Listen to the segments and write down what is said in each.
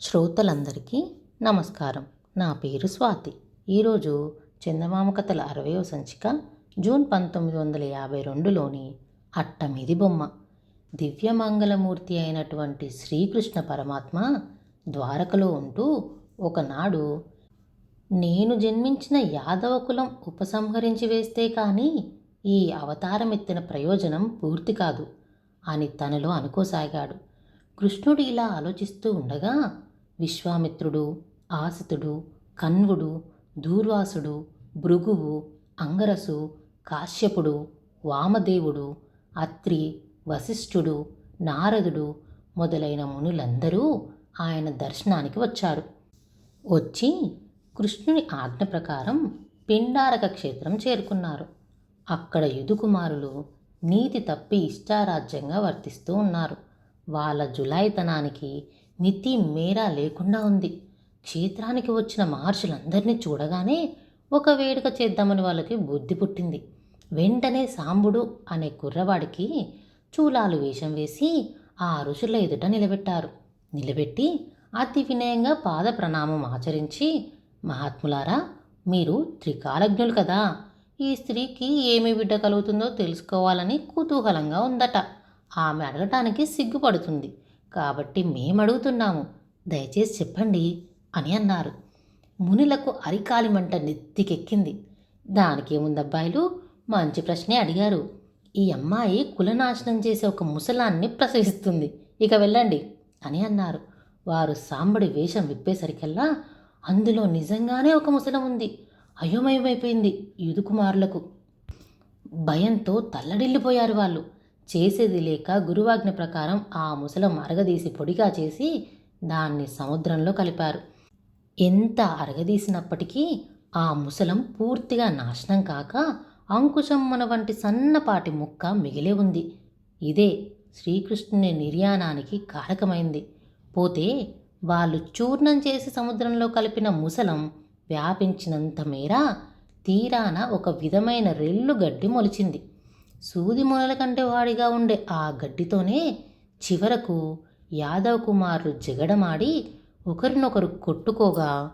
శ్రోతలందరికీ నమస్కారం. నా పేరు స్వాతి. ఈరోజు చందమామ కథల అరవయవ సంచిక జూన్ పంతొమ్మిది వందల యాభై రెండులోని అట్టమిది బొమ్మ. దివ్యమంగళమూర్తి అయినటువంటి శ్రీకృష్ణ పరమాత్మ ద్వారకలో ఉంటూ ఒకనాడు నేను జన్మించిన యాదవ కులం ఉపసంహరించి వేస్తే కానీ ఈ అవతారం ఎత్తిన ప్రయోజనం పూర్తి కాదు అని తనలో అనుకోసాగాడు. కృష్ణుడు ఇలా ఆలోచిస్తూ ఉండగా విశ్వామిత్రుడు ఆసితుడు కన్వుడు దూర్వాసుడు భృగువు అంగరసు కాశ్యపుడు వామదేవుడు అత్రి వశిష్ఠుడు నారదుడు మొదలైన మునులందరూ ఆయన దర్శనానికి వచ్చారు. వచ్చి కృష్ణుని ఆజ్ఞ ప్రకారం పిండారక క్షేత్రం చేరుకున్నారు. అక్కడ యుదుకుమారులు నీతి తప్పి ఇష్టారాజ్యంగా వర్తిస్తూ ఉన్నారు. వాళ్ళ జులాయితనానికి మితి మేరా లేకుండా ఉంది. క్షేత్రానికి వచ్చిన మహర్షులందరినీ చూడగానే ఒక వేడుక చేద్దామని వాళ్ళకి బుద్ధి పుట్టింది. వెంటనే సాంబుడు అనే కుర్రవాడికి చూలాలు వేషం వేసి ఆ ఋషుల ఎదుట నిలబెట్టారు. నిలబెట్టి అతి వినయంగా పాద ప్రణామం ఆచరించి మహాత్ములారా మీరు త్రికాలజ్ఞులు కదా. ఈ స్త్రీకి ఏమి బిడ్డ కలుగుతుందో తెలుసుకోవాలని కుతూహలంగా ఉందట. ఆమె అడగటానికి సిగ్గుపడుతుంది. కాబట్టి మేము అడుగుతున్నాము దయచేసి చెప్పండి అని అన్నారు. మునులకు అరికాలి మంట నెత్తికెక్కింది. దానికేముందబ్బాయిలు? మంచి ప్రశ్నే అడిగారు. ఈ అమ్మాయి కులనాశనం చేసే ఒక ముసలాన్ని ప్రసవిస్తుంది. ఇక వెళ్ళండి అని అన్నారు. వారు సాంబడి వేషం విప్పేసరికల్లా అందులో నిజంగానే ఒక ముసలం ఉంది. అయోమయమైపోయింది యుదుకుమారులకు భయంతో తల్లడిల్లిపోయారు వాళ్ళు. చేసేది లేక గురువాజ్ఞ ప్రకారం ఆ ముసలం అరగదీసి పొడిగా చేసి దాన్ని సముద్రంలో కలిపారు. ఎంత అరగదీసినప్పటికీ ఆ ముసలం పూర్తిగా నాశనం కాక అంకుశమ్మన వంటి సన్నపాటి ముక్క మిగిలే ఉంది. ఇదే శ్రీకృష్ణుని నిర్యాణానికి కారకమైంది. పోతే వాళ్ళు చూర్ణం చేసి సముద్రంలో కలిపిన ముసలం వ్యాపించినంత మేర తీరాన ఒక విధమైన రెల్లు గడ్డి మొలిచింది. సూది మొలల కంటే వాడిగా ఉండే ఆ గడ్డితోనే చివరకు యాదవ్ కుమారులు జగడమాడి ఒకరినొకరు కొట్టుకోగా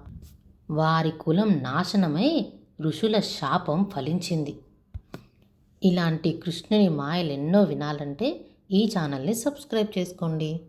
వారి కులం నాశనమై ఋషుల శాపం ఫలించింది. ఇలాంటి కృష్ణుని మాయలు ఎన్నో వినాలంటే ఈ ఛానల్ని సబ్స్క్రైబ్ చేసుకోండి.